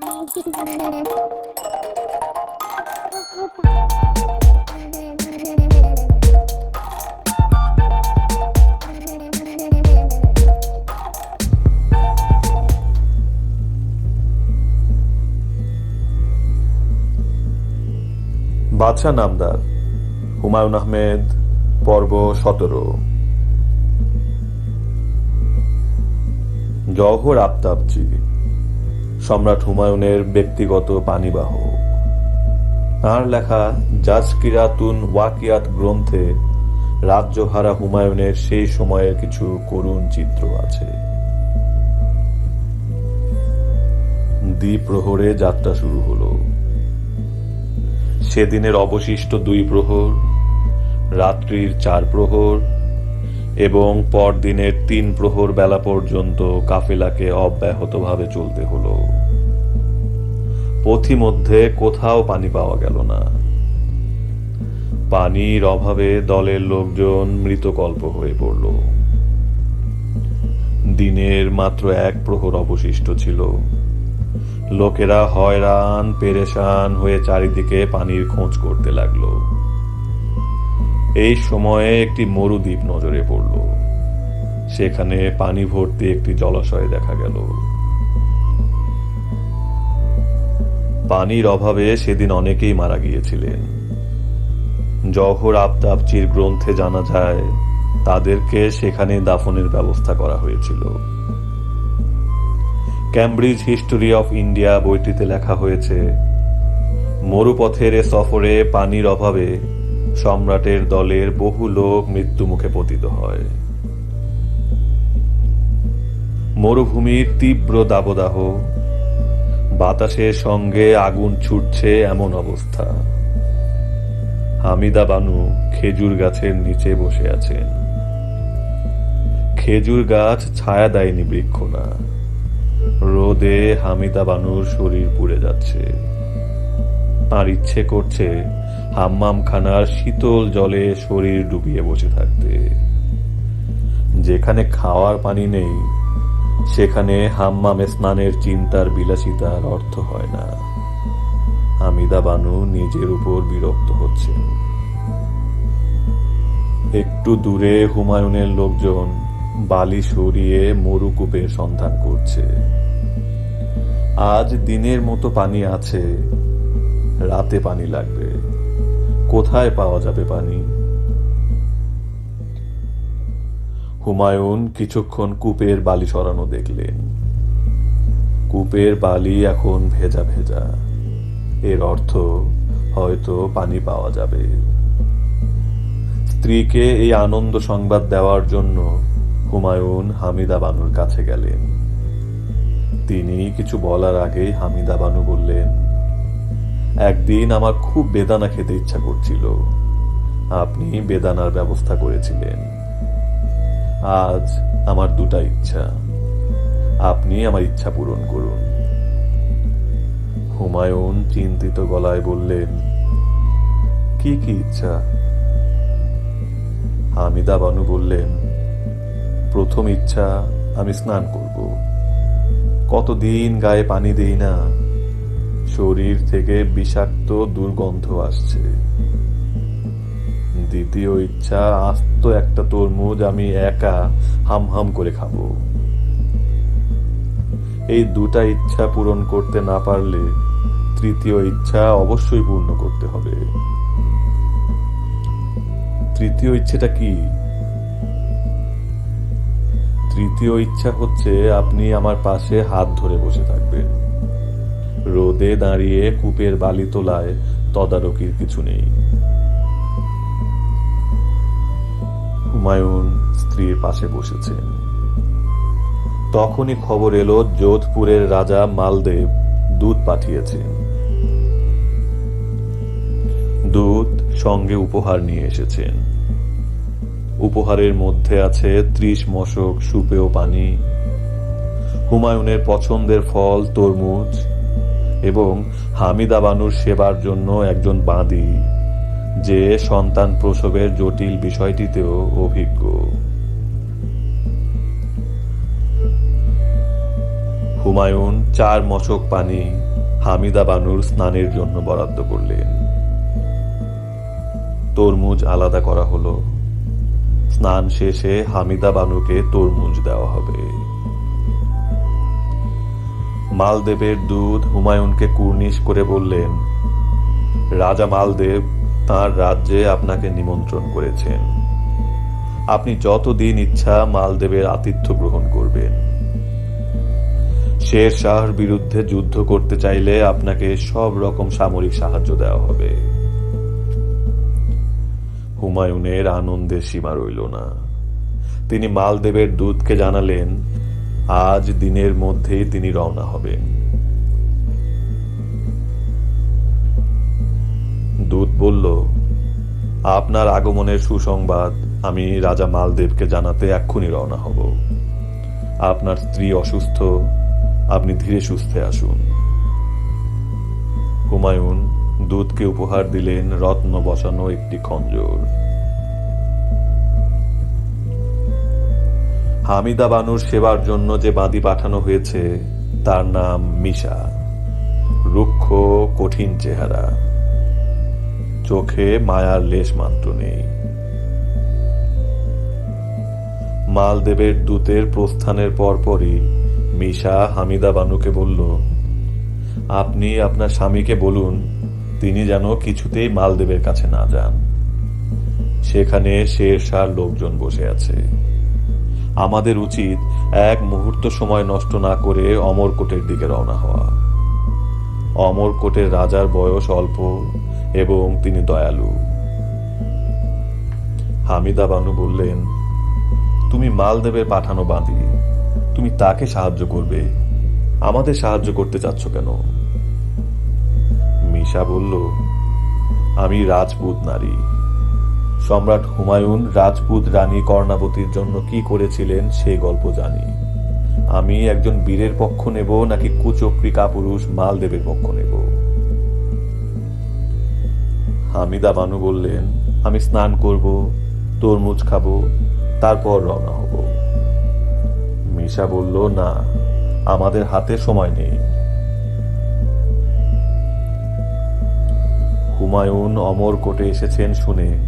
বাদশাহ নামদার হুমায়ুন আহমেদ পর্ব সতেরো। জওহর আফতাবজি। সম্রাট হুমায়ুনের ব্যক্তিগত পানিবাহ তাঁর লেখা জাজকিরাতুন ওয়াকিয়াত গ্রন্থে রাজ্যহারা হুমায়ুনের সেই সময়ের কিছু করুণ চিত্র আছে। দ্বিপ্রহরে যাত্রা শুরু হলো। সেদিনের অবশিষ্ট দুই প্রহর, রাত্রির চার প্রহর এবং পরদিনের তিন প্রহর বেলা পর্যন্ত কাফেলাকে অব্যাহতভাবে চলতে হলো। পথিমধ্যে কোথাও পানি পাওয়া গেল না। পানির অভাবে দলের লোকজন মৃতকল্প হয়ে পড়ল। দিনের মাত্র এক প্রহর অবশিষ্ট ছিল। লোকেরা হয়রান, পেরেশান হয়ে চারিদিকে পানির খোঁজ করতে লাগল। এই সময়ে একটি মরুদ্বীপ নজরে পড়ল। সেখানে পানি ভর্তি একটি জলাশয় দেখা গেল। পানির অভাবে সেদিন অনেকেই মারা গিয়েছিলেন। জহর আফতাবচির গ্রন্থে জানা যায়, তাদেরকে সেখানে দাফনের ব্যবস্থা করা হয়েছিল। ক্যামব্রিজ হিস্টোরি অফ ইন্ডিয়া বইটিতে লেখা হয়েছে, মরুপথের এ সফরে পানির অভাবে সম্রাটের দলের বহু লোক মৃত্যুমুখে পতিত হয়। মরুভূমির তীব্র দাবদাহ বাতাসের সঙ্গে আগুন ছুটছে এমন অবস্থা। হামিদা বানু খেজুর গাছের নিচে বসে আছেন খেজুর গাছ ছায়া দেয়নি বৃক্ষ না রোদে হামিদা বানুর শরীর পুড়ে যাচ্ছে। তার ইচ্ছে করছে হাম্মাম খানার শীতল জলে শরীর ডুবিয়ে বসে থাকতে। যেখানে খাওয়ার পানি নেই সেখানে হাম্মামে স্নানের চিন্তার বিলাসিতার অর্থ হয় না। হামিদা বানু নিজের উপর বিরক্ত হচ্ছেন। একটু দূরে হুমায়ুনের লোকজন বালি সরিয়ে মরুকূপের সন্ধান করছে। আজ দিনের মতো পানি আছে, রাতে পানি লাগবে। কোথায় পাওয়া যাবে পানি? হুমায়ুন কিছুক্ষণ কূপের বালি সরানো দেখলেন। কূপের বালি এখন ভেজা ভেজা। এর অর্থ হয়তো পানি পাওয়া যাবে। স্ত্রীকে এই আনন্দ সংবাদ দেওয়ার জন্য হুমায়ুন হামিদা বানুর কাছে গেলেন। তিনি কিছু বলার আগেই হামিদা বানু বললেন, একদিন আমার খুব বেদানা খেতে ইচ্ছা করছিল। আপনি বেদানার ব্যবস্থা করেছিলেন। আজ আমার দুটা ইচ্ছা। আপনি আমার ইচ্ছা পূরণ করুন। হুমায়ুন চিন্তিত গলায় বললেন, কি কি ইচ্ছা? হামিদা বানু বললেন, প্রথম ইচ্ছা আমি স্নান করব। কতদিন গায়ে পানি দেই না, শরীর থেকে বিষাক্ত দুর্গন্ধ আসছে। দ্বিতীয় ইচ্ছা, আস্ত একটা তরমুজ আমি একা হাম হাম করে খাব। এই দুটা ইচ্ছা পূরণ করতে না পারলে তৃতীয় ইচ্ছা অবশ্যই পূর্ণ করতে হবে। তৃতীয় ইচ্ছেটা কি? তৃতীয় ইচ্ছা হচ্ছে আপনি আমার পাশে হাত ধরে বসে থাকবেন। রোদে দাঁড়িয়ে কূপের বালি তোলায় তদারকির কিছু নেই। হুমায়ুন স্ত্রীর পাশে বসেছেন তখনই খবর এলো, যোধপুরের রাজা মালদেব দুধ পাঠিয়েছেন দুধ সঙ্গে উপহার নিয়ে এসেছেন। উপহারের মধ্যে আছে ত্রিশ মশক সুপেয় পানি, হুমায়ুনের পছন্দের ফল, তরমুজ এবং হামিদা বানুর সেবার জন্য একজন বাঁদী। যে সন্তান প্রসবের জটিল বিষয়টিতেও অভিজ্ঞ। হুমায়ুন চার মশক পানি হামিদা বানুর স্নানের জন্য বরাদ্দ করলেন। তরমুজ আলাদা করা হলো। স্নান শেষে হামিদা বানুকে তরমুজ দেওয়া হবে। মালদেবের দুধ হুমায়ুনকে কুর্নিশ করে বললেন, রাজা মালদেব তার রাজ্যে আপনাকে নিমন্ত্রণ করেছেন। আপনি যতদিন ইচ্ছা মালদেবের আতিথ্য গ্রহণ করবেন। শের শাহর বিরুদ্ধে যুদ্ধ করতে চাইলে আপনাকে সব রকম সামরিক সাহায্য দেওয়া হবে। হুমায়ুনের আনন্দে সীমা রইল না। তিনি মালদেবের দূতকে জানালেন, আজ দিনের মধ্যেই তিনি রওনা হবেন। দূত বলল, আপনার আগমনের সুসংবাদ আমি রাজা মালদেবকে জানাতে এক্ষুনি রওনা হব। আপনার স্ত্রী অসুস্থ, আপনি ধীরে সুস্থে আসুন। হুমায়ুন দূতকে উপহার দিলেন রত্ন বসানো একটি খঞ্জর। হামিদা বানুর সেবার জন্য যে বাদী পাঠানো হয়েছে, তার নাম মিশা। রুক্ষ, কঠিন চেহারা। চোখে মায়ার লেশ মাত্র নেই। মালদেবের দূতের প্রস্থানের পরপরই মিশা হামিদা বানুকে বলল, আপনি আপনার স্বামীকে বলুন, তিনি যেন কিছুতেই মালদেবের কাছে না যান। সেখানে শের শাহ লোকজন বসে আছে। আমাদের উচিত এক মুহূর্ত সময় নষ্ট না করে অমরকোটের দিকে রওনা হওয়া। অমরকোটের রাজার বয়স অল্প এবং তিনি দয়ালু। হামিদা বানু বললেন, তুমি মালদেবের পাঠানো বাঁধি। তুমি তাকে সাহায্য করবে। আমাদের সাহায্য করতে চাচ্ছ কেন? মিশা বলল, আমি রাজপুত নারী। সম্রাট হুমায়ুন রাজপুত রানী কর্ণাবতীর জন্য কি করেছিলেন সেই গল্প জানি। আমি একজন বীরের পক্ষ নেব নাকি কুচক্রী কাপুরুষ মালদেবের পক্ষ নেব? হামিদা বানু বললেন, আমি স্নান করব, তরমুজ খাব, তারপর রওনা হব। মিশা বলল, না, আমাদের হাতে সময় নেই। হুমায়ুন অমরকোটে এসেছেন শুনে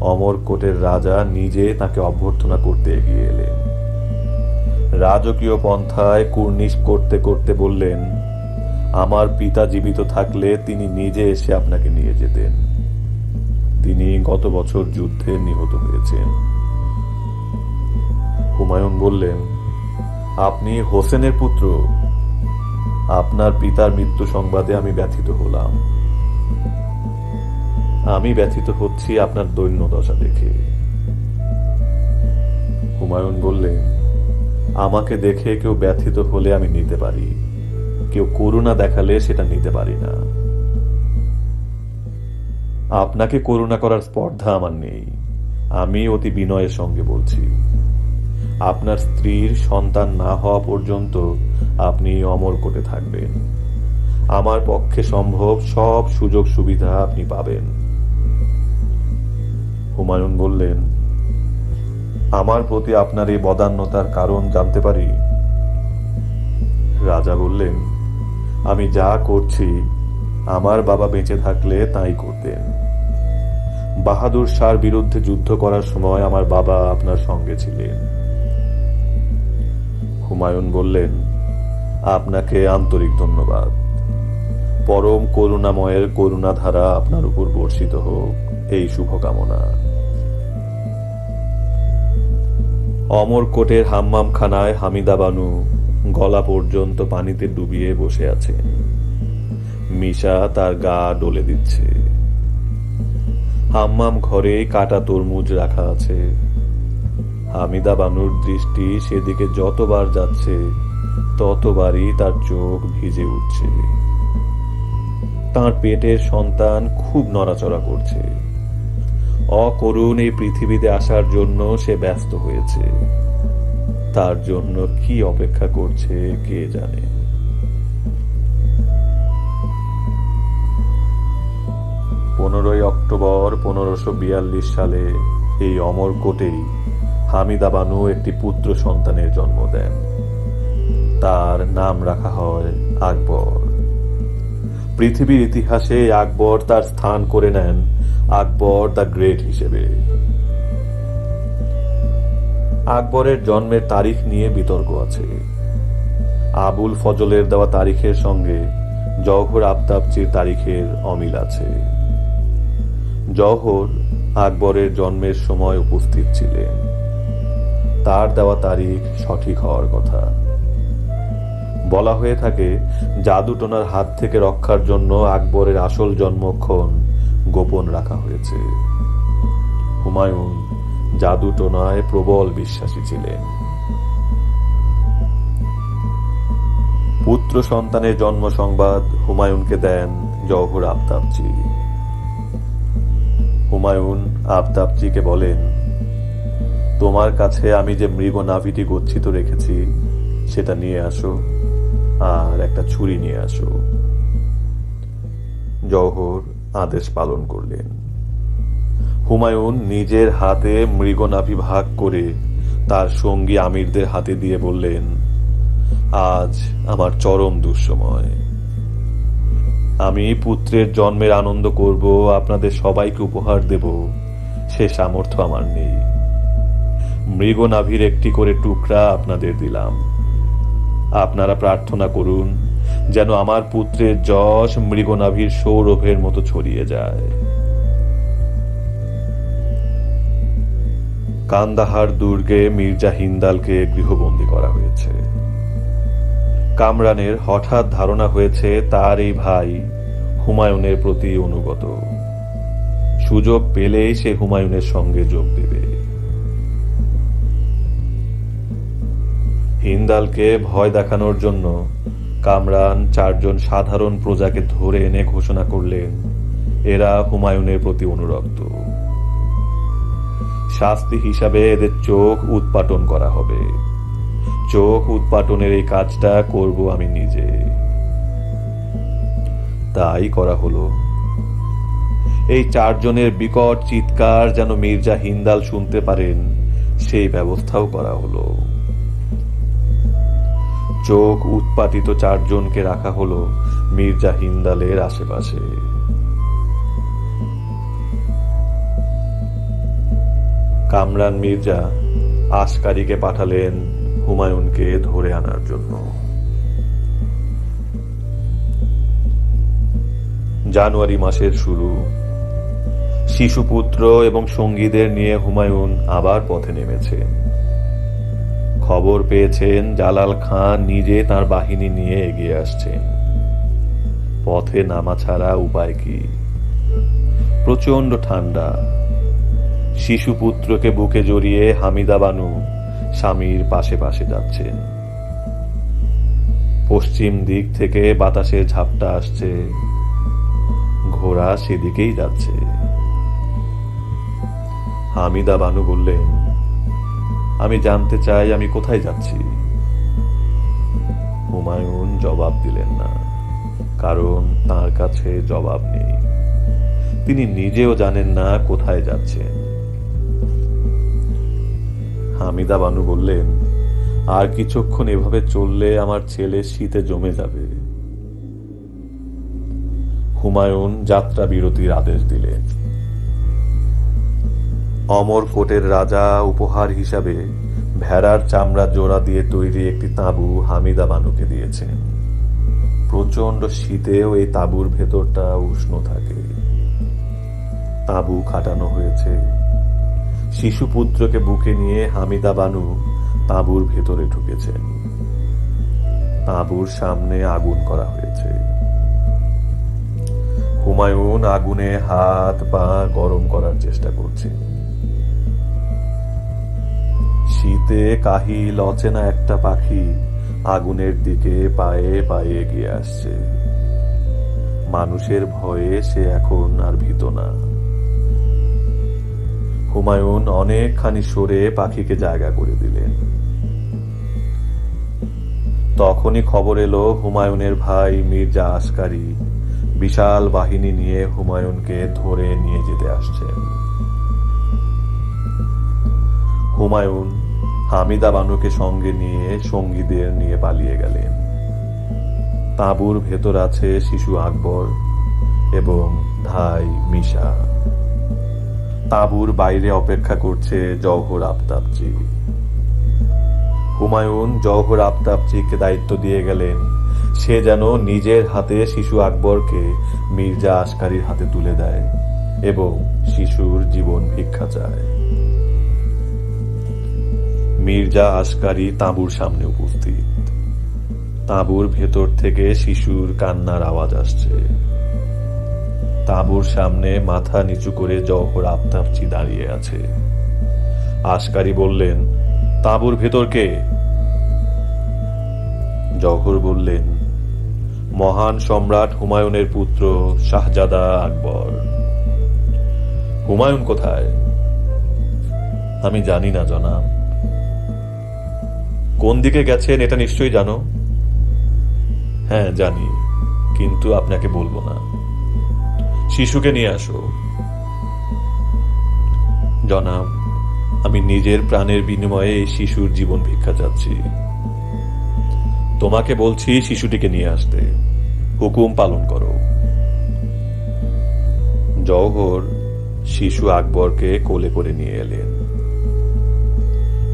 অমরকোটের রাজা নিজে তাকে অভ্যর্থনা করতে এগিয়ে এলেন। রাজকীয় পন্থায় কুর্নিশ করতে করতে বললেন, আমার পিতা জীবিত থাকলে তিনি নিজে এসে আপনাকে নিয়ে যেতেন। তিনি গত বছর যুদ্ধে নিহত হয়েছেন। হুমায়ুন বললেন, আপনি হোসেনের পুত্র। আপনার পিতার মৃত্যু সংবাদে আমি ব্যথিত হলাম। আমি ব্যথিত হচ্ছি আপনার দৈন্য দশা দেখে। হুমায়ুন বললেন, আমাকে দেখে কেউ ব্যথিত হলে আমি নিতে পারি। কেউ করুণা দেখালে সেটা নিতে পারি না। আপনাকে করুণা করার স্পর্ধা আমার নেই। আমি অতি বিনয়ের সঙ্গে বলছি, আপনার স্ত্রীর সন্তান না হওয়া পর্যন্ত আপনি অমর অমরকোটে থাকবেন। আমার পক্ষে সম্ভব সব সুযোগ সুবিধা আপনি পাবেন। হুমায়ুন বললেন, আমার প্রতি আপনার এই বদান্যতার কারণ জানতে পারি? রাজা বললেন, আমি যা করছি আমার বাবা বেঁচে থাকলে তাই করতেন। বাহাদুর শাহর বিরুদ্ধে যুদ্ধ করার সময় আমার বাবা আপনার সঙ্গে ছিলেন। হুমায়ুন বললেন, আপনাকে আন্তরিক ধন্যবাদ। পরম করুণাময়ের করুণাধারা আপনার উপর বর্ষিত হোক। এই শুভকামনা। অমরকোটের হাম্মামখানায় হামিদা বানু গলা পর্যন্ত পানিতে ডুবিয়ে বসে আছে মিশা তার গা ডলে দিচ্ছে। হাম্মাম ঘরে কাটা তরমুজ রাখা আছে। হামিদা বানুর দৃষ্টি সেদিকে যতবার যাচ্ছে, ততবারই তার চোখ ভিজে উঠছে। তার পেটের সন্তান খুব নড়াচড়া করছে। অকরুণ এই পৃথিবীতে আসার জন্য সে ব্যস্ত হয়েছে। তার জন্য কি অপেক্ষা করছে কে জানে। পনেরোই অক্টোবর পনেরোশো বিয়াল্লিশ সালে এই অমর কোটেই হামিদা বানু একটি পুত্র সন্তানের জন্ম দেন। তার নাম রাখা হয় আকবর। পৃথিবীর ইতিহাসে আকবর তার স্থান করে নেন আকবর দ্য গ্রেট হিসেবে। আকবরের জন্মের তারিখ নিয়ে বিতর্ক আছে। আবুল ফজলের দেওয়া তারিখের সঙ্গে জওহর আফতাবচির তারিখের অমিল আছে। জওহর আকবরের জন্মের সময় উপস্থিত ছিলেন। তার দেওয়া তারিখ সঠিক হওয়ার কথা। বলা হয়ে থাকে, জাদুটোনার হাত থেকে রক্ষার জন্য আকবরের আসল জন্মক্ষণ গোপন রাখা হয়েছে। হুমায়ুন জাদুটোনায় প্রবল বিশ্বাসী ছিলেন। পুত্র সন্তানের জন্ম সংবাদ হুমায়ুনকে দেন জওহর আফতাবচি হুমায়ুন আফতাবচিকে বলেন, তোমার কাছে আমি যে মৃগ নাভিটি গচ্ছিত রেখেছি, সেটা নিয়ে আসো আর একটা ছুরি নিয়ে আসো। জওহর আদেশ পালন করলেন। হুমায়ুন নিজের হাতে মৃগনাভি ভাগ করে তার সঙ্গী আমিরদের হাতে দিয়ে বললেন, আজ আমার চরম দুঃসময়। আমি পুত্রের জন্মের আনন্দ করব, আপনাদের সবাইকে উপহার দেব। সে সামর্থ্য আমার নেই। মৃগনাভির একটি করে টুকরা আপনাদের দিলাম। আপনারা প্রার্থনা করুন, যেন আমার পুত্রের যশ মৃগনাভির সৌরভের মতো ছড়িয়ে যায়। কান্দাহার দুর্গে মির্জা হিন্দালকে গৃহবন্দী করা হয়েছে। কামরানের হঠাৎ ধারণা হয়েছে তার এই ভাই হুমায়ুনের প্রতি অনুগত। সুযোগ পেলেই সে হুমায়ুনের সঙ্গে যোগ দেবে। হিন্দালকে ভয় দেখানোর জন্য কামরান চারজন সাধারণ প্রজাকে ধরে এনে ঘোষণা করলেন, এরা হুমায়ুনের প্রতি অনুরক্ত। শাস্তি হিসাবে এদের চোখ উৎপাটন করা হবে। চোখ উৎপাটনের এই কাজটা করব আমি নিজে। তাই করা হলো। এই চারজনের বিকট চিৎকার যেন মির্জা হিন্দাল শুনতে পারেন, সেই ব্যবস্থাও করা হলো। চোখ উৎপাটিত চারজনকে রাখা হলো মির্জা হিন্দালের আশেপাশে। কামরান মির্জা আসকারীকে পাঠালেন হুমায়ুনকে ধরে আনার জন্য। জানুয়ারি মাসের শুরু, শিশুপুত্র এবং সঙ্গীদের নিয়ে হুমায়ুন আবার পথে নেমেছেন খবর পেয়েছেন, জালাল খান নিজে তার বাহিনী নিয়ে এগিয়ে আসছেন। পথে নামা ছাড়া উপায় কি? প্রচণ্ড ঠান্ডা। শিশুপুত্রকে বুকে জড়িয়ে হামিদা বানু স্বামীর পাশে পাশে যাচ্ছেন। পশ্চিম দিক থেকে বাতাসের ঝাপটা আসছে। ঘোড়া সেদিকেই যাচ্ছে। হামিদা বানু বললেন, আমি জানতে চাই আমি কোথায় যাচ্ছি? হুমায়ুন জবাব দিলেন না, কারণ তার কাছে জবাব নেই। তিনি নিজেও জানেন না কোথায় যাচ্ছেন। হামিদা বানু বললেন, আর কিছুক্ষণ এভাবে চললে আমার ছেলে শীতে জমে যাবে। হুমায়ুন যাত্রা বিরতির আদেশ দিলেন। অমর কোটের রাজা উপহার হিসাবে ভেড়ার চামড়া জোড়া দিয়ে তৈরি একটি তাঁবু হামিদা বানুকে দিয়েছেন। প্রচণ্ড শীতেও এই তাঁবুর ভেতরটা উষ্ণ থাকে। তাঁবু খাটানো হয়েছে। শিশুপুত্রকে বুকে নিয়ে হামিদা বানু তাঁবুর ভেতরে ঢুকেছেন তাঁবুর সামনে আগুন করা হয়েছে। হুমায়ুন আগুনে হাত পা গরম করার চেষ্টা করছে। শীতে কাহিল অচেনা একটা পাখি আগুনের দিকে পায়ে পায়ে এগিয়ে আসছে। মানুষের ভয়ে সে এখন আর ভীত না। হুমায়ুন অনেকখানি সরে পাখিকে জায়গা করে দিলেন। তখনই খবর এলো হুমায়ুনের ভাই মির্জা আসকারি বিশাল বাহিনী নিয়ে হুমায়ুনকে ধরে নিয়ে যেতে আসছেন। হুমায়ুন হামিদা বানুকে সঙ্গে নিয়ে সঙ্গীদের নিয়ে পালিয়ে গেলেন। তাঁবুর ভেতর আছে শিশু আকবর এবং ধাই মিশা। তাঁবুর বাইরে অপেক্ষা করছে জওহর আফতাবজি। হুমায়ুন জওহর আফতাবজিকে দায়িত্ব দিয়ে গেলেন। সে যেন নিজের হাতে শিশু আকবরকে মির্জা আসকারির হাতে তুলে দেয় এবং শিশুর জীবন ভিক্ষা চায়। মির্জা আসকারি তাঁবুর সামনে উপস্থিত। তাঁবুর ভেতর থেকে শিশুর কান্নার আওয়াজ আসছে। তাঁবুর সামনে মাথা নিচু করে জহর আফতাবজি দাঁড়িয়ে আছে। আসকারি বললেন, তাঁবুর ভেতরকে জহর বললেন, মহান সম্রাট হুমায়ুনের পুত্র শাহজাদা আকবর। হুমায়ুন কোথায়? আমি জানি না, জনাব। কোন দিকে গেছেন এটা নিশ্চয়ই জানো? হ্যাঁ জানি, কিন্তু আপনাকে বলব না। শিশুকে নিয়ে আসো। জনাব, আমি নিজের প্রাণের বিনিময়ে এই শিশুর জীবন ভিক্ষা চাচ্ছি। তোমাকে বলছি শিশুটিকে নিয়ে আসতে। হুকুম পালন করো। জওহর শিশু আকবরকে কোলে করে নিয়ে এলেন।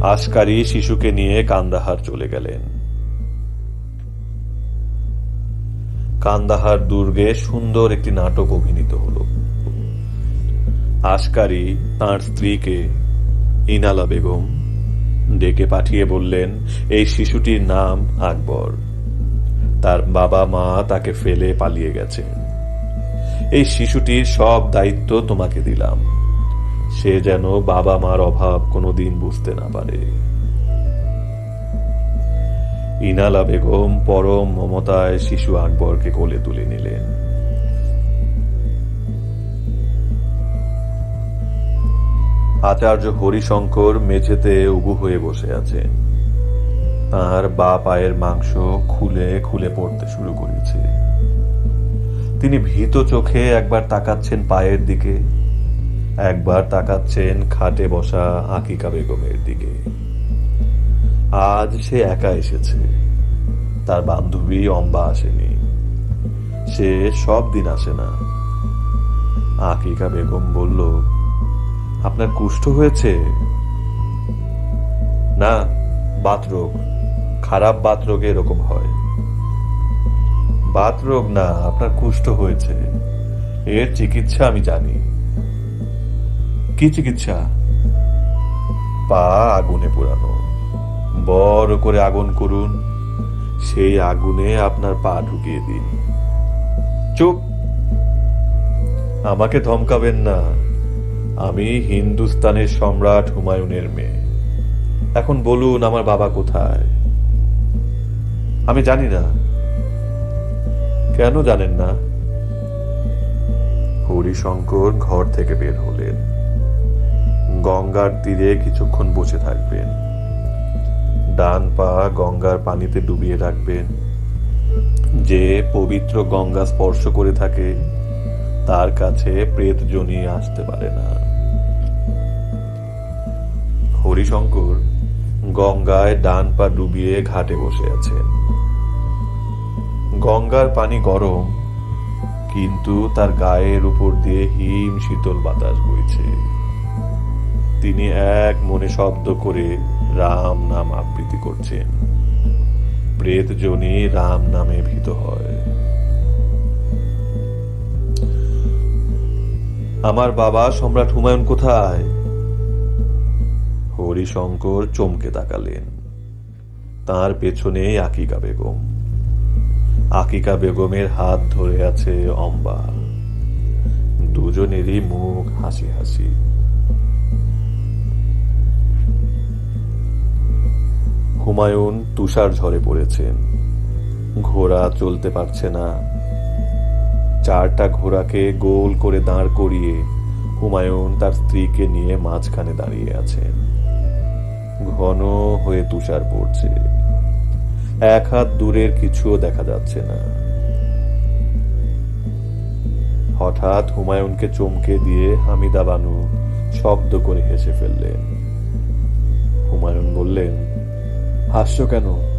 আসকারি শিশুকে নিয়ে কান্দাহার চলে গেলেন। কান্দাহার দুর্গে সুন্দর একটি নাটক অভিনীত হলো। আসকারি তার স্ত্রীকে ইনালা বেগম ডেকে পাঠিয়ে বললেন, এই শিশুটির নাম আকবর। তার বাবা মা তাকে ফেলে পালিয়ে গেছেন এই শিশুটির সব দায়িত্ব তোমাকে দিলাম। সে যেন বাবা মার অভাব কোনোদিন বুঝতে না পারে। ইনালা বেগম পরম মমতায় শিশু আকবরকে কোলে তুলে নিলেন। আচার্য হরিশঙ্কর মেঝেতে উবু হয়ে বসে আছেন। তার বা পায়ের মাংস খুলে খুলে পড়তে শুরু করেছে। তিনি ভীত চোখে একবার তাকাচ্ছেন পায়ের দিকে, একবার তাকাচ্ছেন খাটে বসা আকিকা বেগমের দিকে। আজ সে একা এসেছে। তার বান্ধবী অম্বা আসেনি। সে সব দিন আসে না। আকিকা বেগম বলল, আপনার কুষ্ঠ হয়েছে? না, বাতরোগ। খারাপ বাতরোগে এরকম হয়। বাতরোগ না, আপনার কুষ্ঠ হয়েছে। এর চিকিৎসা আমি জানি। কি চিকিৎসা? পা আগুনে পোড়ানো। বড় করে আগুন করুন। সেই আগুনে আপনার পা ঢুকিয়ে দিন। চুপ। আমাকে ধমকাবেন না। আমি হিন্দুস্তানের সম্রাট হুমায়ুনের মেয়ে। এখন বলুন, আমার বাবা কোথায়? আমি জানি না। কেন জানেন না? হরিশঙ্কর ঘর থেকে বের হলেন। গঙ্গার তীরে কিছুক্ষণ বসে থাকবেন। ডান পা গঙ্গার পানিতে ডুবিয়ে রাখবেন যে পবিত্র গঙ্গা স্পর্শ করে থাকে, তার কাছে প্রেত জনি আসতে পারে না। হরিশঙ্কর গঙ্গায় ডান পা ডুবিয়ে ঘাটে বসে আছেন। গঙ্গার পানি গরম, কিন্তু তার গায়ের উপর দিয়ে হিম শীতল বাতাস বইছে। তিনি এক মনে শব্দ করে রাম নাম আবৃত্তি করছেন প্রেত জনি রাম নামে ভীত হয়। আমার বাবা সম্রাট হুমায়ুন কোথায়? হরিশঙ্কর চমকে তাকালেন। তার পেছনে আকিকা বেগম। আকিকা বেগমের হাত ধরে আছে অম্বা দুজনেরই মুখ হাসি হাসি। হুমায়ুন তুষার ঝরে পড়েছেন ঘোড়া চলতে পারছে না। চারটা ঘোড়াকে গোল করে দাঁড় করিয়ে হুমায়ুন তার স্ত্রীকে নিয়ে মাঝখানে দাঁড়িয়ে আছেন ঘন হয়ে তুষার পড়ছে। এক হাত দূরের কিছুও দেখা যাচ্ছে না। হঠাৎ হুমায়ুনকে চমকে দিয়ে হামিদা বানু শব্দ করে হেসে ফেললেন। হুমায়ুন বললেন হাস্য কেন?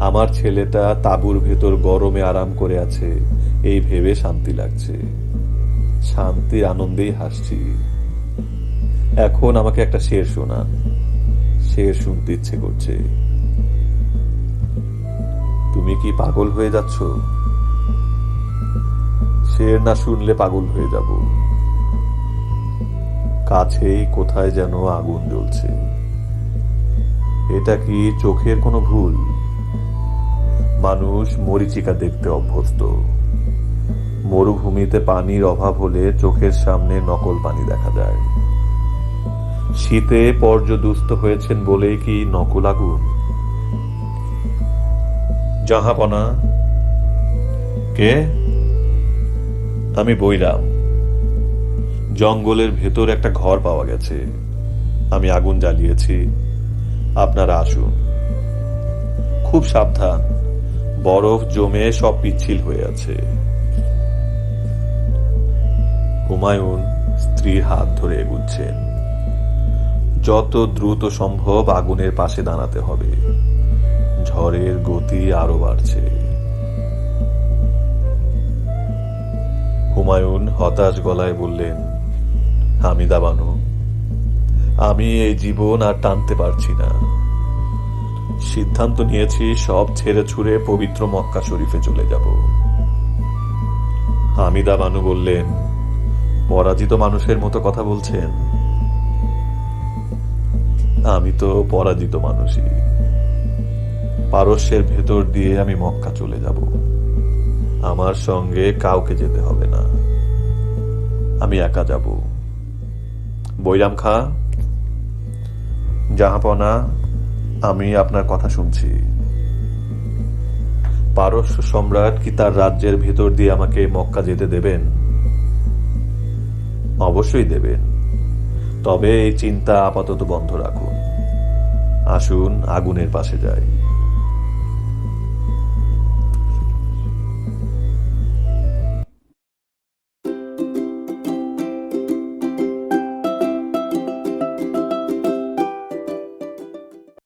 আমার ছেলেটা তাঁবুর ভেতর গরমে আরাম করে আছে। এই ভেবে শান্তি লাগছে। শান্তির আনন্দেই হাসছি। এখন আমাকে একটা শের শোনান। শের শুনতে ইচ্ছে করছে। তুমি কি পাগল হয়ে যাচ্ছ? শের না শুনলে পাগল হয়ে যাব। কাছেই কোথায় যেন আগুন জ্বলছে। এটা কি চোখের কোনো ভুল? মানুষ মরিচিকা দেখতে অভ্যস্ত। মরুভূমিতে পানির অভাব হলে চোখের সামনে নকল পানি দেখা যায়। শীতে পর্যদুস্ত হয়েছেন বলেই কি নকল আগুন? জাহাপনা। কে? আমি বইরাম। জঙ্গলের ভেতর একটা ঘর পাওয়া গেছে। আমি আগুন জ্বালিয়েছি। আপনারা আসুন। খুব সাবধান, বরফ জমে সব পিচ্ছিল হয়ে আছে। হুমায়ুন স্ত্রীর হাত ধরে এগুচ্ছেন। যত দ্রুত সম্ভব আগুনের পাশে দাঁড়াতে হবে। ঝড়ের গতি আরও বাড়ছে। হুমায়ুন হতাশ গলায় বললেন হামিদা বানু আমি এই জীবন আর টানতে পারছি না। সিদ্ধান্ত নিয়েছি, সব ছেড়ে ছুড়ে পবিত্র মক্কা শরীফে চলে যাব। হামিদা বানু বললেন, পরাজিত মানুষের মতো কথা বলছেন? আমি তো পরাজিত মানুষই। পারস্যের ভেতর দিয়ে আমি মক্কা চলে যাব। আমার সঙ্গে কাউকে যেতে হবে না। আমি একা যাব। বৈরাম খা জাহাপনা, আমি আপনার কথা শুনছি। পারস্য সম্রাট কি তার রাজ্যের ভেতর দিয়ে আমাকে মক্কা যেতে দেবেন? অবশ্যই দেবেন। তবে এই চিন্তা আপাতত বন্ধ রাখুন। আসুন, আগুনের পাশে যাই।